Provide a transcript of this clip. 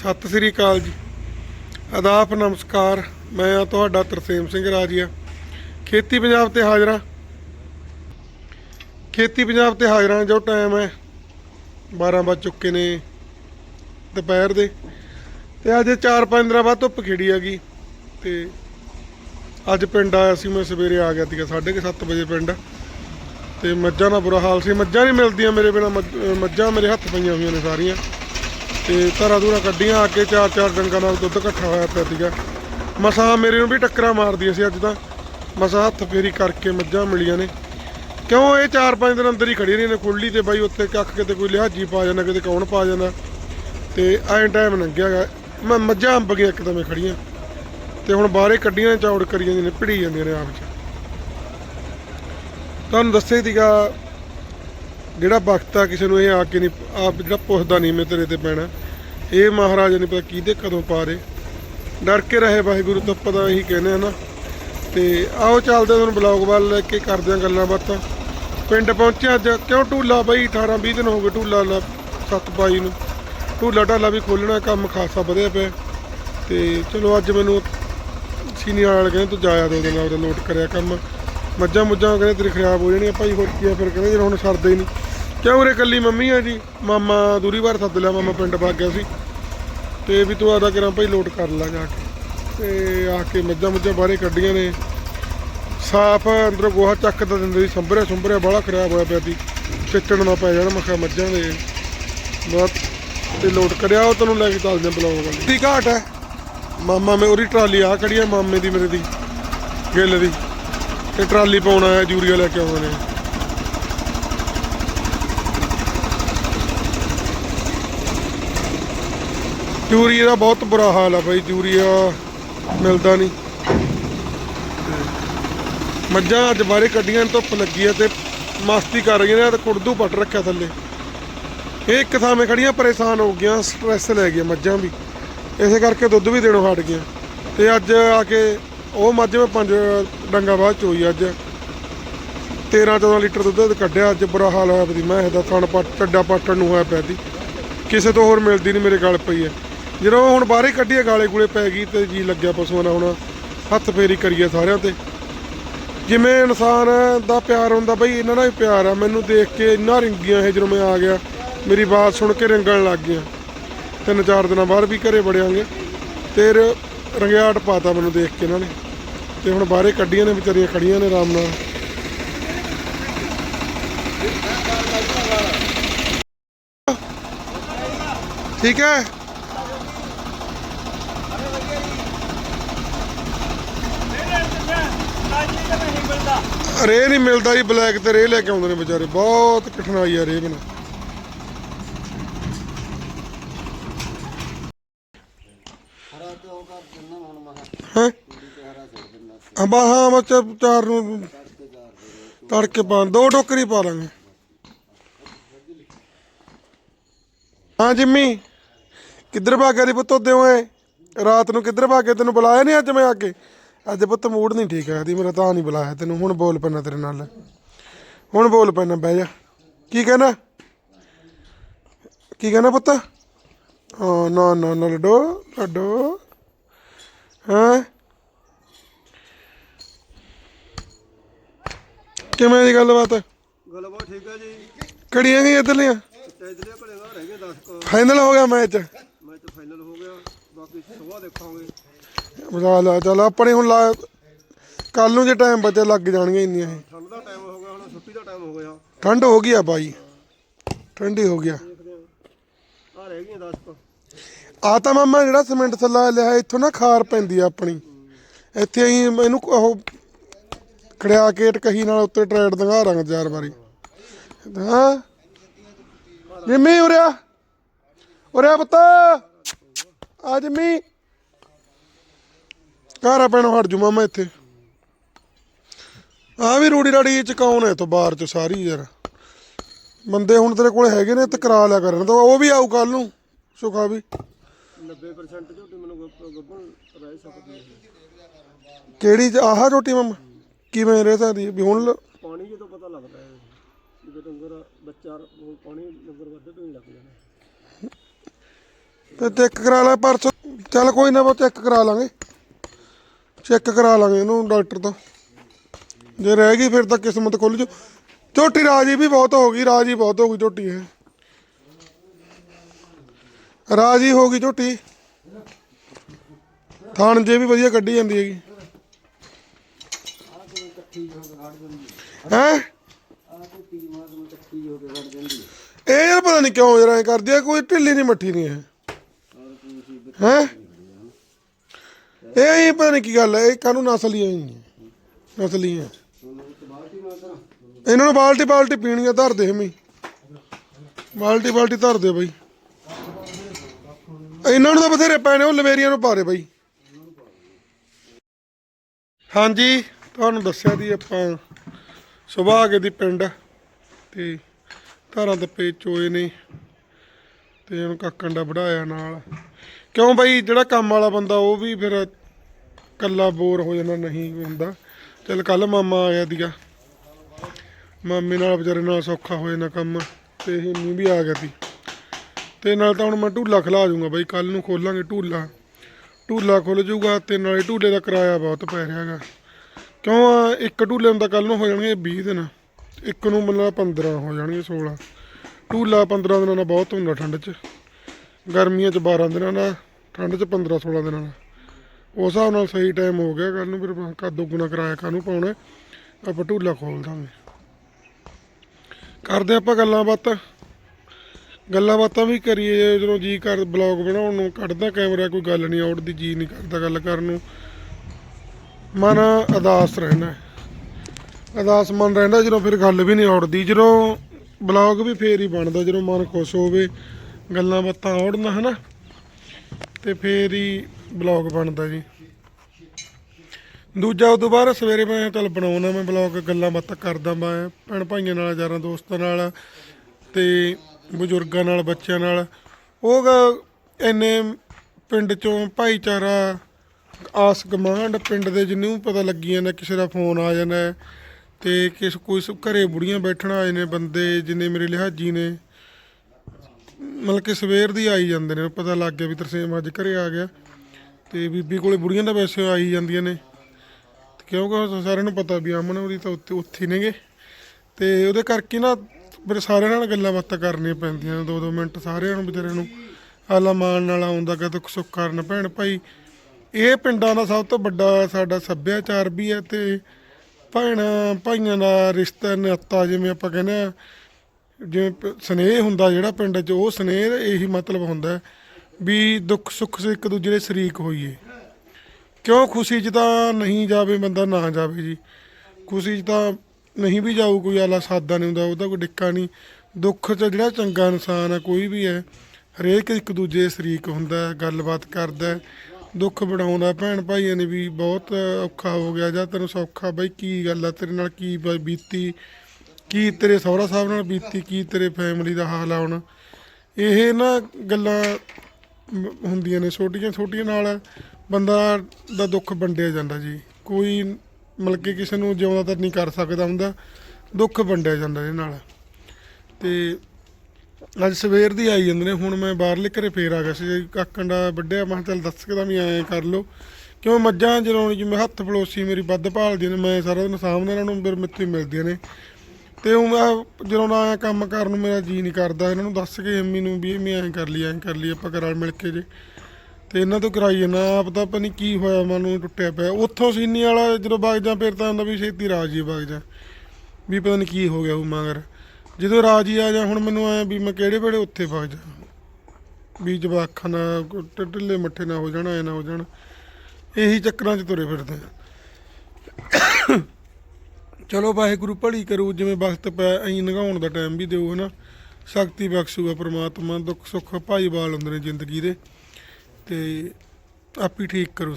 ਸਤਿ ਸ੍ਰੀ ਅਕਾਲ ਜੀ। ਆਦਾਬ ਨਮਸਕਾਰ, ਮੈਂ ਆ ਤੁਹਾਡਾ ਤਰਸੇਮ ਸਿੰਘ ਰਾਜੀਆ। ਖੇਤੀ ਪੰਜਾਬ ਤੇ ਹਾਜ਼ਰਾਂ ਖੇਤੀ ਪੰਜਾਬ ਤੇ ਹਾਜ਼ਰਾਂ ਜੋ ਟਾਈਮ ਹੈ 12 ਵੱਜ ਚੁੱਕੇ ਨੇ ਦੁਪਹਿਰ ਦੇ। ਤੇ ਅੱਜ 4-5 ਦਿਨਾਂ ਬਾਅਦ ਧੁੱਪ ਖਿੜੀ ਹੈਗੀ। ਤੇ ਅੱਜ ਪਿੰਡ ਆਇਆ ਸੀ ਮੈਂ, ਸਵੇਰੇ ਆ ਗਿਆ ਸੀਗਾ 7:30 ਵਜੇ ਪਿੰਡ। ਤੇ ਮੱਝਾਂ ਦਾ ਬੁਰਾ ਹਾਲ ਸੀ। ਮੱਝਾਂ ਨਹੀਂ ਮਿਲਦੀਆਂ ਮੇਰੇ ਬਿਨਾ ਮੱਝਾਂ ਮੇਰੇ ਹੱਥ ਪਈਆਂ ਹੋਈਆਂ ਨੇ ਸਾਰੀਆਂ। ਤੇ ਧਾਰਾ ਧੂਰਾ ਕੱਢੀਆਂ, ਆ ਕੇ ਚਾਰ ਚਾਰ ਡੰਗਾਂ ਨਾਲ ਦੁੱਧ ਇਕੱਠਾ ਹੋਇਆ ਪਿਆ ਸੀਗਾ। ਮਸਾਂ ਮੇਰੇ ਨੂੰ ਵੀ ਟੱਕਰਾਂ ਮਾਰਦੀਆਂ ਸੀ ਅੱਜ ਤਾਂ। ਮਸਾਂ ਹੱਥ ਫੇਰੀ ਕਰਕੇ ਮੱਝਾਂ ਮਿਲੀਆਂ ਨੇ। ਕਿਉਂ ਇਹ ਚਾਰ ਪੰਜ ਦਿਨ ਅੰਦਰ ਹੀ ਖੜੀ ਰਹੀਆਂ ਨੇ ਖੁੱਲੀ ਤੇ ਬਾਈ ਉੱਤੇ ਕੱਖ ਕਿਤੇ ਕੋਈ ਲਿਹਾਜੀ ਪਾ ਜਾਂਦਾ, ਕਿਤੇ ਕੌਣ ਪਾ ਜਾਂਦਾ। ਤੇ ਐਂ ਟਾਈਮ ਲੰਘਿਆ ਗਾ। ਮੈਂ ਮੱਝਾਂ ਅੰਬ ਗਈਆਂ ਇੱਕਦਮੇ ਖੜੀਆਂ ਤੇ ਹੁਣ ਬਾਹਰੇ ਕੱਢੀਆਂ ਚੌੜ ਕਰੀ ਜਾਂਦੀਆਂ ਨੇ, ਭਿੜੀ ਜਾਂਦੀਆਂ ਨੇ ਆਪ ਚ। ਤੁਹਾਨੂੰ ਦੱਸੇ ਸੀਗਾ ਜਿਹੜਾ ਵਕਤ ਆ, ਕਿਸੇ ਨੂੰ ਇਹ ਆ ਕੇ ਨਹੀਂ, ਆਪ ਜਿਹੜਾ ਪੁੱਛਦਾ ਨਹੀਂ ਮੈਂ ਤੇਰੇ ਤੇ ਪੈਣਾ। ਇਹ ਮਹਾਰਾਜ ਨੇ ਪਤਾ ਕਿਹਦੇ ਕਦੋਂ ਪਾਰੇ। ਡਰ ਕੇ ਰਹੇ ਵਾਹਿਗੁਰੂ ਤੋਂ ਪਤਾ ਇਹੀ ਕਹਿੰਦੇ ਆ ਨਾ। ਤੇ ਆਓ ਚੱਲਦੇ ਤੁਹਾਨੂੰ ਬਲੌਗ ਵੱਲ, ਲੈ ਕੇ ਕਰਦੇ ਆ ਗੱਲਾਂ ਬਾਤਾਂ। ਪਿੰਡ ਪਹੁੰਚਿਆ ਅੱਜ। ਕਿਉਂ ਢੂਲਾ ਬਈ? 18 20 ਦਿਨ ਹੋ ਗਏ ਢੂਲਾ ਲਾ ਸੱਤ ਬਾਈ ਨੂੰ। ਢੂਲਾ ਢਾਲਾ ਵੀ ਖੋਲਣਾ, ਕੰਮ ਖਾਸਾ ਵਧਿਆ ਪਿਆ। ਤੇ ਚਲੋ ਅੱਜ ਮੈਨੂੰ ਸੀਨੀਅਰ ਵਾਲੇ ਕਹਿੰਦੇ, ਤੂੰ ਜਾਇਆ ਦੋ ਦਿਨ ਉਹਦਾ ਲੋਟ ਕਰਿਆ ਕੰਮ। ਮੱਝਾਂ ਮੁੱਝਾਂ ਕਹਿੰਦੇ, ਤੇਰੀ ਖਰਾਬ ਹੋ ਜਾਣੀਆਂ ਭਾਈ, ਹੋਰ ਕੀ ਆ? ਫਿਰ ਕਹਿੰਦੇ ਜਦੋਂ ਹੁਣ ਸਰਦੇ ਹੀ ਨਹੀਂ। ਕਿਉਂ ਉਰੇ ਕੱਲੀ ਮੰਮੀ ਆ ਜੀ? ਮਾਮਾ ਦੂਰੀ ਵਾਰ ਸੱਦ ਲਿਆ, ਮਾਮਾ ਪਿੰਡ ਭੱਗ ਗਿਆ ਸੀ। ਤੇ ਵੀ ਤੂੰ ਆਦਾ ਕਰਾਂ ਭਾਈ ਲੋਟ ਕਰ ਲਾ ਜਾ ਕੇ। ਤੇ ਆ ਕੇ ਮੱਝਾਂ ਮੁੱਝਾਂ ਬਾਹਰੇ ਕੱਢੀਆਂ ਨੇ। ਸਾਫ਼ ਅੰਦਰੋਂ ਗੋਹਾ ਚੱਕ ਦਾ ਦਿੰਦੇ ਸੀ, ਸੰਭਰਿਆ ਸੰਭਰਿਆ, ਬਾਹਲਾ ਖਰਾਬ ਹੋਇਆ ਪਿਆ ਸੀ। ਚਿੱਟਣ ਨਾ ਪੈ ਜਾਣ ਮੈਂ ਮੱਝਾਂ ਦੇ। ਬਹੁਤ ਤੇ ਲੋਟ ਕਰਿਆ ਉਹ ਤੈਨੂੰ ਲੈ ਕੇ ਚੱਲਦੇ ਆ ਬਲੌਗ ਵਾਲੀ। ਦੀ ਘਾਟ ਹੈ? ਮਾਮਾ ਮੇ ਉਹਦੀ ਟਰਾਲੀ ਆ ਖੜੀ ਆ, ਮਾਮੇ ਦੀ, ਮੇਰੇ ਦੀ, ਗਿੱਲ ਦੀ। ਤੇ ਟਰਾਲੀ ਪਾਉਣਾ ਆਇਆ, ਯੂਰੀਆ ਲੈ ਕੇ ਆਉਣਾ ਨੇ। ਯੂਰੀਆ ਦਾ ਬਹੁਤ ਬੁਰਾ ਹਾਲ ਆ ਬਾਈ ਯੂਰੀਆ ਮਿਲਦਾ ਨਹੀਂ। ਮੱਝਾਂ ਅੱਜ ਬਾਹਰੇ ਕੱਢੀਆਂ ਨੇ, ਧੁੱਪ ਲੱਗੀ ਆ ਤੇ ਮਸਤੀ ਕਰ ਰਹੀਆਂ ਨੇ ਤੇ ਕੁੜਦੂ ਪੱਟ ਰੱਖਿਆ ਥੱਲੇ। ਇਹ ਇੱਕ ਥਾਵੇਂ ਖੜੀਆਂ ਪਰੇਸ਼ਾਨ ਹੋ ਗਈਆਂ ਸਟ੍ਰੈਸ ਲੈ ਗਈਆਂ ਮੱਝਾਂ ਵੀ। ਇਸੇ ਕਰਕੇ ਦੁੱਧ ਵੀ ਦੇਣੋਂ ਹਟ ਗਈਆਂ। ਤੇ ਅੱਜ ਆ ਕੇ ਉਹ ਮੱਝ ਮੈਂ ਪੰਜ ਡੰਗਾ ਬਾਅਦ ਚੋਈ ਅੱਜ। 13 14 ਲੀਟਰ ਦੁੱਧ ਕੱਢਿਆ ਅੱਜ ਬੁਰਾ ਹਾਲ ਹੋਇਆ ਪਈ ਮੈਂ ਇਹਦਾ ਥਣ ਪੱਟ ਟੱਡਾ ਪਾਟਣ ਨੂੰ ਹੋਇਆ ਪਿਆ ਦੀ ਕਿਸੇ ਤੋਂ ਹੋਰ ਮਿਲਦੀ ਨਹੀਂ ਮੇਰੇ ਗਲ ਪਈ ਹੈ। ਜਦੋਂ ਹੁਣ ਬਾਹਰੇ ਕੱਢੀਏ, ਗਾਲੇ ਗੂਲੇ ਪੈ ਗਈ ਤੇ ਜੀ ਲੱਗਿਆ ਪਸ਼ੂਆਂ ਨਾਲ ਹੁਣ। ਹੱਥ ਫੇਰੀ ਕਰੀਏ ਸਾਰਿਆਂ ਤੇ। ਜਿਵੇਂ ਇਨਸਾਨ ਦਾ ਪਿਆਰ ਹੁੰਦਾ, ਬਈ ਇਹਨਾਂ ਨਾਲ ਵੀ ਪਿਆਰ ਆ। ਮੈਨੂੰ ਦੇਖ ਕੇ ਇੰਨਾ ਰਿੰਗੀਆਂ ਇਹ ਜਦੋਂ ਮੈਂ ਆ ਗਿਆ, ਮੇਰੀ ਬਾਤ ਸੁਣ ਕੇ ਰਿੰਗਣ ਲੱਗ ਗਈਆਂ। ਤਿੰਨ ਚਾਰ ਦਿਨਾਂ ਬਾਅਦ ਵੀ ਘਰੇ ਵੜਿਆਂਗੇ। ਤੇ ਰ- ਰੰਗਿਆਟ ਪਾਤਾ ਮੈਨੂੰ ਦੇਖ ਕੇ ਇਹਨਾਂ ਨੇ। ਤੇ ਹੁਣ ਬਾਹਰੇ ਕੱਢੀਆਂ ਨੇ, ਵਿਚਾਰੀਆਂ ਖੜੀਆਂ ਨੇ ਆਰਾਮ ਨਾਲ। ਠੀਕ ਹੈ? ਰੇ ਨਹੀਂ ਮਿਲਦਾ ਜੀ ਬਲੈਕ ਤੇ ਰੇ ਲੈ ਕੇ ਆਉਂਦੇ ਨੇ ਵਿਚਾਰੇ। ਬਹੁਤ ਕਠਿਨਾਈ ਆ ਰੇ ਬਣਾ। ਹਰਾ ਤੇ ਹਾਂ ਮੈਂ ਚਾਰ ਨੂੰ ਤੜਕੇ ਪਾ ਦੋ ਟੋਕਰੀ ਪਾ ਲਾਂਗੇ। ਹਾਂ, ਜਿੰਮੀ, ਕਿੱਧਰ ਭਾਗਿਆ ਦੀ ਪੁੱਤ ਉਹਦੇ ਓਏ? ਰਾਤ ਨੂੰ ਕਿੱਧਰ ਭਾਗਿਆ ਤੈਨੂੰ ਬੁਲਾਇਆ ਨਹੀਂ ਅੱਜ ਮੈਂ ਆ ਕੇ? ਅੱਜ ਪੁੱਤ ਮੂਡ ਨਹੀਂ ਠੀਕ ਹੈ ਦੀ ਮੇਰਾ ਤਾਂ ਨਹੀਂ ਬੁਲਾਇਆ ਤੈਨੂੰ ਹੁਣ ਬੋਲ ਪੈਣਾ ਤੇਰੇ ਨਾਲ। ਹੁਣ ਬੋਲ ਪੈਣਾ ਬਹਿ ਜਾ। ਕੀ ਕਹਿਣਾ? ਕੀ ਕਹਿਣਾ ਪੁੱਤ? ਹਾਂ ਨਾ ਨਾ ਨਾ ਲੱਡੋ ਲੱਡੋ। ਹਾਂ? ਕਿਵੇਂ ਦੀ ਗੱਲਬਾਤ? ਗੱਲ ਬਹੁਤ ਠੀਕ ਹੈ ਜੀ। ਕੜੀਆਂ ਗਈਆਂ ਇੱਧਰਲੀਆਂ? ਤੇ ਇਧਰੇ ਕੋਲੇ ਰਹਿ ਗਏ 10 ਕੋ। ਫਾਈਨਲ ਹੋ ਗਿਆ ਮੈਚ? ਮੈਚ ਫਾਈਨਲ ਹੋ ਗਿਆ ਬਾਕੀ ਸਵੇਰ ਦੇਖਾਂਗੇ। ਬਜਾ ਲਾ ਚੱਲ ਆਪਣੇ ਹੁਣ ਲਾ ਕੱਲ ਨੂੰ ਜੇ ਟਾਈਮ ਬਚੇ ਲੱਗ ਜਾਣਗੀਆਂ ਇੰਨੀਆਂ ਇਹ। ਠੰਡ ਦਾ ਟਾਈਮ ਹੋ ਗਿਆ ਹੁਣ ਛੁੱਟੀ ਦਾ ਟਾਈਮ ਹੋ ਗਿਆ। ਠੰਡ ਹੋ ਗਈ ਆ ਬਾਈ। ਠੰਡੀ ਹੋ ਗਿਆ ਆ। ਆ ਰਹਿ ਗਈਆਂ 10 ਕੋ। ਆ ਤਾਂ ਮਾਮਾ ਜਿਹੜਾ ਸਿਮੈਂਟ ਥੱਲਾ ਲਿਆ ਇੱਥੋਂ ਨਾ ਖਾਰ ਪੈਂਦੀ ਆ ਆਪਣੀ। ਇੱਥੇ ਅਸੀਂ ਇਹਨੂੰ ਉਹ ਖੜਿਆ ਕੇ ਟਕਹੀ ਨਾਲ ਉੱਤੇ ਟਰੈਡ ਦੰਗਾ ਰੰਗ ਚਾਰ ਵਾਰੀ। ਹਾਂ। ਜਿੰਮੀ ਉਰਿਆ ਉਰਿਆ ਪੁੱਤ। ਆ ਜਿੰਮੀ। ਘਰ ਪੈਣੋਂ ਹਟ ਜੂ ਮਾਮਾ ਇੱਥੇ। ਆ ਵੀ ਰੂੜੀ ਰਾੜੀ ਚਕਾਉਣ ਹੈ ਤੋਂ ਬਾਹਰ ਚ ਸਾਰੀ ਯਾਰ। ਬੰਦੇ ਹੁਣ ਤੇਰੇ ਕੋਲ ਹੈਗੇ ਨੇ ਤੇ ਕਰਾ ਲਿਆ ਕਰਨ ਤਾਂ ਉਹ ਵੀ ਆਊ ਕੱਲ ਨੂੰ ਸੁਖਾ ਵੀ। 90% ਝੋਟੀ ਮੈਨੂੰ ਗੱਪ- ਗੱਭਣ ਰਹਿ ਸਕਦੀ ਹੈ। ਕਿਹੜੀ ਚ- ਆਹ ਰੋਟੀ ਮਮ ਕਿਵੇਂ ਰਹਿ ਸਕਦੀ ਹੈ? ਵੀ ਹੁਣ ਲ- ਪਾਣੀ ਜਦੋਂ ਪਤਾ ਲੱਗਦਾ ਹੈ ਜਦੋਂ ਡੰਗਰ ਬੱਚਾ ਉਹ ਪਾਣੀ ਡੰਗਰ ਵੱਧ ਹੀ ਲੱਗ ਜਾਣਾ ਤੇ ਚੈੱਕ ਕਰਾ ਲੈ ਪਰਸੋਂ ਚੱਲ ਕੋਈ ਨਾ ਉਹ ਚੈੱਕ ਕਰਾ ਲਾਂਗੇ। ਚੈੱਕ ਕਰਾ ਲਾਂਗੇ ਇਹਨੂੰ ਡਾਕਟਰ ਤੋਂ। ਜੇ ਰਹਿ ਗਈ ਫਿਰ ਤਾਂ ਕਿਸਮਤ ਖੁੱਲ ਜੂ। ਝੋਟੀ ਰਾਜੀ ਵੀ ਬਹੁਤ ਹੋ ਗਈ, ਰਾਜੀ ਬਹੁਤ ਹੋ ਗਈ ਝੋਟੀ ਇਹ। ਰਾਜੀ ਹੋ ਗਈ ਝੋਟੀ। ਥਾਣ ਜੇ ਵੀ ਵਧੀਆ ਕੱਢੀ ਜਾਂਦੀ ਹੈਗੀ। ਹੈ? ਇਹ ਯਾਰ ਪਤਾ ਨਹੀਂ ਕਿਉਂ ਯਾਰ ਐ ਕਰਦੀ ਆ, ਕੋਈ ਢਿੱਲੀ ਨਹੀਂ ਮੱਠੀ ਨਹੀਂ ਹੈ ਹੈ? ਇਹ ਹੀ, ਪਤਾ ਨਹੀਂ ਕੀ ਗੱਲ ਹੈ, ਇਹ ਕਾਨੂੰ ਨਸਲੀ ਹੈ ਨਸਲੀ ਹੈ ਇਹਨਾਂ ਨੂੰ ਬਾਲਟੀ ਬਾਲਟੀ ਪੀਣੀਆਂ ਧਰ ਦੇ ਹਮੀ ਬਾਲਟੀ ਬਾਲਟੀ ਧਰ ਦੇ ਬਈ। ਇਹਨਾਂ ਨੂੰ ਤਾਂ ਬਥੇਰੇ ਪੈਣੇ, ਉਹ ਲਵੇਰੀਆਂ ਨੂੰ ਪਾ ਦੇ ਬਈ। ਹਾਂਜੀ, ਤੁਹਾਨੂੰ ਦੱਸਿਆ ਦੀ ਆਪਾਂ ਸੁਬਾਹ ਕੇ ਦੀ ਪਿੰਡ। ਤੇ ਧਾਰਾਂ ਦੱਪੇ ਚੋਏ ਨੇ, ਤੇ ਉਹਨੂੰ ਕੱਕਣ ਦਾ ਵਢਾਇਆ ਨਾਲ। ਕਿਉਂ ਬਈ, ਜਿਹੜਾ ਕੰਮ ਵਾਲਾ ਬੰਦਾ ਉਹ ਵੀ ਫਿਰ ਕੱਲਾ ਬੋਰ ਹੋ ਜਾਣਾ ਨਹੀਂ ਹੁੰਦਾ। ਚਲ ਕੱਲ ਮਾਮਾ ਆਇਆ ਦੀਗਾ ਮਾਮੇ ਨਾਲ ਵਿਚਾਰੇ ਨਾਲ ਸੌਖਾ ਹੋ ਜਾਣਾ ਕੰਮ, ਤੇ ਇਹ ਨਹੀਂ ਵੀ ਆ ਗਿਆ ਸੀ। ਤੇ ਨਾਲ ਤਾਂ ਹੁਣ ਮੈਂ ਢੂਲਾ ਖਲਾ ਜੂੰਗਾ ਬਈ ਕੱਲ ਨੂੰ ਖੋਲਾਂਗੇ ਢੂਲਾ। ਢੂਲਾ ਖੁੱਲ ਜੂਗਾ ਤੇ ਨਾਲੇ ਢੂਲੇ ਦਾ ਕਿਰਾਇਆ ਬਹੁਤ ਪੈ ਰਿਹਾ ਹੈਗਾ। ਕਿਉਂ ਇੱਕ ਢੂਲੇ ਹੁੰਦਾ ਕੱਲ ਨੂੰ ਹੋ ਜਾਣਗੇ 20 ਦਿਨ। ਇੱਕ ਨੂੰ ਮਤਲਬ 15 ਹੋ ਜਾਣਗੇ 16 ਢੂਲਾ 15 ਦਿਨਾਂ ਦਾ ਬਹੁਤ ਹੁੰਦਾ ਠੰਡ 'ਚ। ਗਰਮੀਆਂ 'ਚ 12 ਦਿਨਾਂ ਦਾ, ਠੰਡ 'ਚ 15 16 ਦਿਨਾਂ ਦਾ। ਉਸ ਹਿਸਾਬ ਨਾਲ ਸਹੀ ਟਾਈਮ ਹੋ ਗਿਆ ਕੱਲ ਨੂੰ, ਫਿਰ ਕਾ ਦੁੱਗਣਾ ਕਿਰਾਇਆ ਕਾਹਨੂੰ ਪਾਉਣਾ ਆਪਾਂ ਢੂਲਾ ਖੋਲ ਦਾਂਗੇ। ਕਰਦੇ ਆਪਾਂ ਗੱਲਾਂ ਬਾਤਾਂ। ਗੱਲਾਂ ਬਾਤਾਂ ਵੀ ਕਰੀਏ, ਜਦੋਂ ਜੀ ਕਰ ਬਲੌਗ ਬਣਾਉਣ ਨੂੰ, ਕੱਢਦਾ ਕੈਮਰਾ, ਕੋਈ ਗੱਲ ਨਹੀਂ ਆਉਟਦੀ ਜੀ ਨਹੀਂ ਕਰਦਾ ਗੱਲ ਕਰਨ ਨੂੰ। ਮਨ ਅਦਾਸ ਰਹਿੰਦਾ ਅਦਾਸ ਮਨ ਰਹਿੰਦਾ ਜਦੋਂ ਫਿਰ ਗੱਲ ਵੀ ਨਹੀਂ ਆਉੜਦੀ ਜਦੋਂ ਬਲੌਗ ਵੀ ਫੇਰ ਹੀ ਬਣਦਾ, ਜਦੋਂ ਮਨ ਖੁਸ਼ ਹੋਵੇ, ਗੱਲਾਂ ਬਾਤਾਂ ਆਉੜਨ ਹਨਾ? ਤੇ ਫੇਰ ਹੀ ਬਲੌਗ ਬਣਦਾ ਜੀ। ਦੂਜਾ ਉਦੋਂ ਬਾਅਦ ਸਵੇਰੇ ਮੈਂ ਚੱਲ ਬਣਾਉਣਾ, ਮੈਂ ਬਲੌਗ ਗੱਲਾਂ ਬਾਤਾਂ ਕਰਦਾ ਮੈਂ, ਭੈਣ ਭਾਈਆਂ ਨਾਲ, ਯਾਰਾਂ ਦੋਸਤਾਂ ਨਾਲ ਤੇ ਬਜ਼ੁਰਗਾਂ ਨਾਲ, ਬੱਚਿਆਂ ਨਾਲ। ਉਹ ਗ- ਇੰਨੇ ਪਿੰਡ ਚੋਂ ਭਾਈਚਾਰਾ, ਆਸ ਗਮਾਂਡ ਪਿੰਡ ਦੇ ਜਿਹਨੂੰ ਪਤਾ ਲੱਗੀ ਜਾਂਦਾ ਕਿਸੇ ਦਾ ਫੋਨ ਆ ਜਾਂਦਾ ਹੈ ਤੇ ਕਿਸ ਕੋਈ ਸ- ਘਰੇ ਬੁੜੀਆਂ ਬੈਠਣ ਆਏ ਨੇ ਬੰਦੇ, ਜਿੰਨੇ ਮੇਰੇ ਲਿਹਾਜੀ ਨੇ, ਮਤਲਬ ਕਿ ਸਵੇਰ ਦੀ ਆਈ ਜਾਂਦੇ ਨੇ, ਪਤਾ ਲੱਗ ਗਿਆ ਵੀ ਤਰਸੇਮ ਅੱਜ ਘਰੇ ਆ ਗਿਆ। ਤੇ ਬੀਬੀ ਕੋਲੇ ਬੁੜੀਆਂ ਦਾ ਵੈਸੇ ਆਈ ਜਾਂਦੀਆਂ ਨੇ। ਤੇ ਕਿਉਂਕਿ ਸਾਰਿਆਂ ਨੂੰ ਪਤਾ ਵੀ ਅਮਨ ਉਹਦੀ ਤਾਂ ਉੱਥੇ ਉੱਥੇ ਹੀ ਨੇਗੇ। ਤੇ ਉਹਦੇ ਕਰਕੇ ਨਾ ਫਿਰ ਸਾਰਿਆਂ ਨਾਲ ਗੱਲਾਂ ਬਾਤਾਂ ਕਰਨੀਆਂ ਪੈਂਦੀਆਂ ਦੋ ਦੋ ਮਿੰਟ ਸਾਰਿਆਂ ਨੂੰ, ਵਿਚਾਰਿਆਂ ਨੂੰ। ਆਲਾ ਮਾਣ ਨਾਲ ਆਉਂਦਾ ਕਿ ਦੁੱਖ ਸੁੱਖ ਕਰਨ, ਭੈਣ ਭਾਈ, ਇਹ ਪਿੰਡਾਂ ਦਾ ਸਭ ਤੋਂ ਵੱਡਾ ਸਾਡਾ ਸੱਭਿਆਚਾਰ ਵੀ ਹੈ ਤੇ ਭੈਣਾਂ ਭਾਈਆਂ ਦਾ ਰਿਸ਼ਤਾ ਨਾਤਾ ਜਿਵੇਂ ਆਪਾਂ ਕਹਿੰਦੇ ਆ ਜਿਵੇਂ ਪ- ਸਨੇਹ ਹੁੰਦਾ ਜਿਹੜਾ ਪਿੰਡ 'ਚ, ਉਹ ਸਨੇਹ ਦਾ ਇਹੀ ਮਤਲਬ ਹੁੰਦਾ ਹੈ। ਵੀ ਦੁੱਖ ਸੁੱਖ 'ਚ ਇੱਕ ਦੂਜੇ ਦੇ ਸ਼ਰੀਕ ਹੋਈਏ। ਕਿਉਂ ਖੁਸ਼ੀ 'ਚ ਤਾਂ ਨਹੀਂ ਜਾਵੇ ਬੰਦਾ, ਨਾ ਜਾਵੇ ਜੀ। ਖੁਸ਼ੀ 'ਚ ਤਾਂ ਨਹੀਂ ਵੀ ਜਾਊ ਕੋਈ ਆਲਾ ਸਾਦਾ ਨਹੀਂ ਹੁੰਦਾ ਉਹਦਾ ਕੋਈ ਡਿੱਕਾ ਨਹੀਂ। ਦੁੱਖ 'ਚ ਜਿਹੜਾ ਚੰਗਾ ਇਨਸਾਨ ਆ, ਕੋਈ ਵੀ ਹੈ, ਹਰੇਕ ਇੱਕ ਦੂਜੇ ਸ਼ਰੀਕ ਹੁੰਦਾ, ਗੱਲਬਾਤ ਕਰਦਾ ਦੁੱਖ ਬਣਾਉਂਦਾ, ਭੈਣ ਭਾਈਆਂ ਨੇ ਵੀ ਬਹੁਤ ਔਖਾ ਹੋ ਗਿਆ, ਜਾਂ ਤੈਨੂੰ ਸੌਖਾ, ਬਈ ਕੀ ਗੱਲ ਆ, ਤੇਰੇ ਨਾਲ ਕੀ ਬੀਤੀ? ਕੀ ਤੇਰੇ ਸਹੁਰਾ ਸਾਹਿਬ ਨਾਲ ਬੀਤੀ? ਕੀ ਤੇਰੇ ਫੈਮਿਲੀ ਦਾ ਹਾਲ ਆ ਹੁਣ? ਇਹ ਨਾ ਗੱਲਾਂ ਹੁੰਦੀਆਂ ਨੇ, ਛੋਟੀਆਂ ਛੋਟੀਆਂ ਨਾਲ ਬੰਦਾ ਦਾ ਦੁੱਖ ਵੰਡਿਆ ਜਾਂਦਾ ਜੀ। ਕੋਈ ਮਤਲਬ ਕਿ ਕਿਸੇ ਨੂੰ ਜਿਉਂਦਾ ਤਾਂ ਨਹੀਂ ਕਰ ਸਕਦਾ ਹੁੰਦਾ, ਦੁੱਖ ਵੰਡਿਆ ਜਾਂਦਾ ਇਹਦੇ ਨਾਲ। ਤੇ ਅੱਜ ਸਵੇਰ ਦੀ ਆਈ ਜਾਂਦੇ ਨੇ, ਹੁਣ ਮੈਂ ਬਾਹਰਲੇ ਘਰੇ ਫੇਰ ਆ ਗਿਆ ਸੀ ਕਾਕਣ ਦਾ ਵੱਡਿਆ, ਮੈਂ ਕਿਹਾ ਚੱਲ ਦੱਸ ਕੇ ਤਾਂ ਵੀ ਐਂ ਕਰ ਲਓ। ਕਿਉਂ ਮੱਝਾਂ ਜਦੋਂ ਜਿਵੇਂ ਹੱਥ ਫਲੋਸੀ ਮੇਰੀ ਵੱਧ ਭਾਲਦੀਆਂ ਨੇ, ਮੈਂ ਸਾਰਾ ਦਿਨ ਸਾਹਮਣੇ ਇਹਨਾਂ ਨੂੰ ਫਿਰ ਮਿੱਤੀ ਮਿਲਦੀਆਂ ਨੇ। ਤੇ ਉਹ ਮੈਂ ਜਦੋਂ ਨਾ ਆਇਆ ਕੰਮ ਕਰਨ ਨੂੰ ਮੇਰਾ ਜੀ ਨਹੀਂ ਕਰਦਾ, ਇਹਨਾਂ ਨੂੰ ਦੱਸ ਕੇ ਐਮੀ ਨੂੰ ਵੀ ਮੈਂ ਐਂ ਕਰ ਲਈ, ਐਂ ਕਰ ਲਈ, ਆਪਾਂ ਰਲ ਮਿਲ ਕੇ ਜੇ। ਤੇ ਇਹਨਾਂ ਤੋਂ ਕਰਾਈ ਨਾ ਆਪ ਤਾਂ ਪਤਾ ਨਹੀਂ ਕੀ ਹੋਇਆ, ਮਨ ਨੂੰ ਟੁੱਟਿਆ ਪਿਆ। ਉੱਥੋਂ ਸੀਨੀ ਵਾਲਾ ਜਦੋਂ ਵਗ ਜਾ ਫਿਰ ਤਾਂ ਹੁੰਦਾ ਵੀ ਛੇਤੀ ਰਾਜ ਹੀ ਵਗ ਜਾ ਵੀ ਪਤਾ ਨਹੀਂ ਕੀ ਹੋ ਗਿਆ ਉਹ ਮਗਰ। ਜਦੋਂ ਰਾਜ ਹੀ ਆ ਜਾ ਹੁਣ ਮੈਨੂੰ ਆਇਆ ਵੀ ਮੈਂ ਕਿਹੜੇ ਵੇਲੇ ਉੱਥੇ ਵਗ ਜਾ। ਵੀ ਜਵਾਖਾਂ ਨਾਲ, ਕੋਈ ਢਿੱਲੇ ਮੱਠੇ ਨਾ ਹੋ ਜਾਣਾ, ਐ ਨਾ ਹੋ ਜਾਣਾ। ਇਹੀ ਚੱਕਰਾਂ 'ਚ ਤੁਰੇ ਫਿਰਦੇ ਆ। ਚਲੋ ਵਾਹਿਗੁਰੂ, ਭਲੀ ਕਰੂ। ਜਿਵੇਂ ਵਕਤ ਪੈ, ਐਂ ਲੰਘਾਉਣ ਦਾ ਟਾਈਮ ਵੀ ਦਿਓ, ਹਨਾ। ਸ਼ਕਤੀ ਬਖਸ਼ੂਗਾ ਪ੍ਰਮਾਤਮਾ, ਦੁੱਖ ਸੁੱਖ ਭਾਈਵਾਲ ਹੁੰਦੇ ਨੇ ਜ਼ਿੰਦਗੀ ਦੇ। ਤੇ ਆਪੀ ਠੀਕ ਕਰੂ।